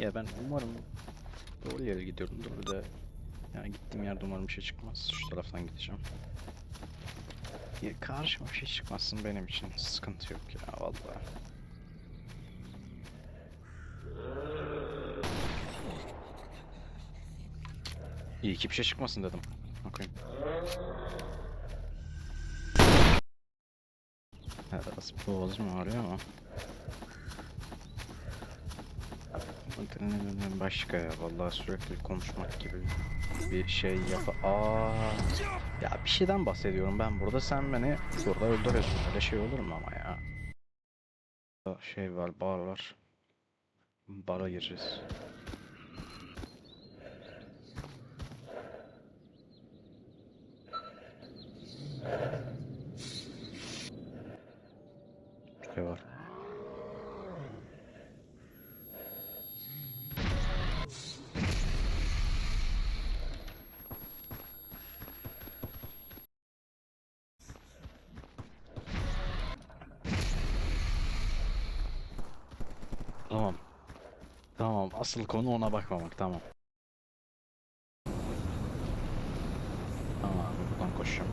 Ya ben umarım doğru yere gidiyorumdur bir de yani gittiğim yerde umarım bir şey çıkmaz. Şu taraftan gideceğim. Ya karşıma bir şey çıkmazsın benim için sıkıntı yok ya vallahi. İyi ki bir şey çıkmasın dedim. Bakayım. Biraz boğazım ağrıyor ama. Başka ya vallahi sürekli konuşmak gibi bir şey yap. Aa, ya bir şeyden bahsediyorum ben burada sen beni burada öldürüyorsun. Öyle şey olur mu ama ya? Şey var, bar var. Bara gireceğiz. Şey var. Tamam. Tamam. Asıl konu ona bakmamak. Tamam. Tamam buradan koşacağım.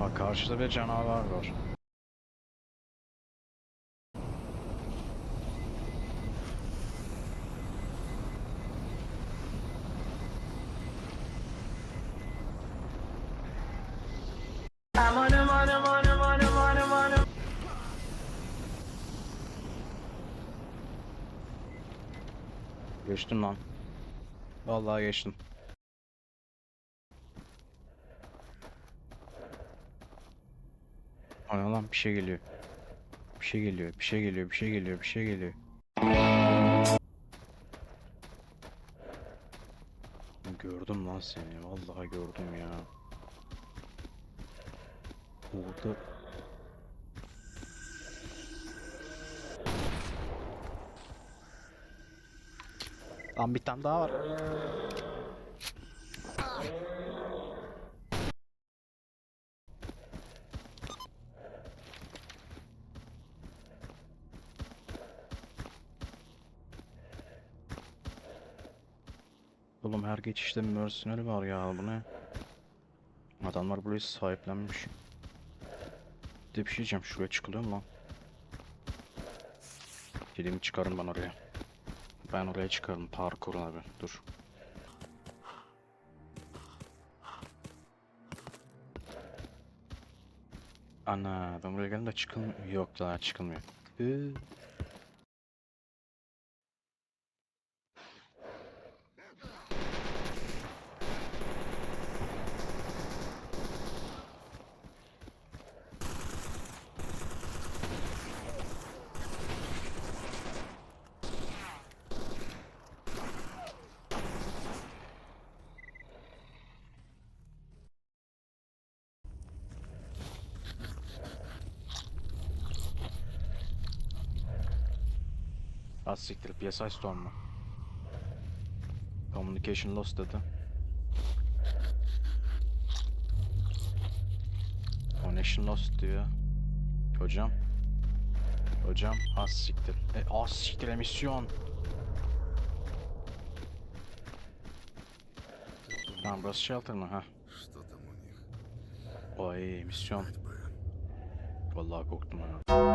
Bak karşıda bir canavar var. Geçtim lan. Vallahi geçtim. Ana lan bir şey geliyor. Bir şey geliyor, bir şey geliyor, bir şey geliyor, bir şey geliyor. Gördüm lan seni. Vallahi gördüm ya. Orada Lan bir tane daha var. Oğlum her geçişte mercenary var ya bu ne? Adamlar burayı sahiplenmiş. Bir de bir şey diyeceğim şuraya çıkılıyor mu lan? Kilimi çıkarın ben oraya. Ben oraya çıkarım parkur abi dur. Ana ben buraya geldim de çıkılmıyor. Yok daha çıkılmıyor. Hı. Ha siktir PSI Storm? Communication loss dedi. Connection loss diyor. Hocam. Hocam az siktir. E, az siktir emisyon. Tamam burası shelter mı ha? Oy emisyon. Vallahi korktum ha.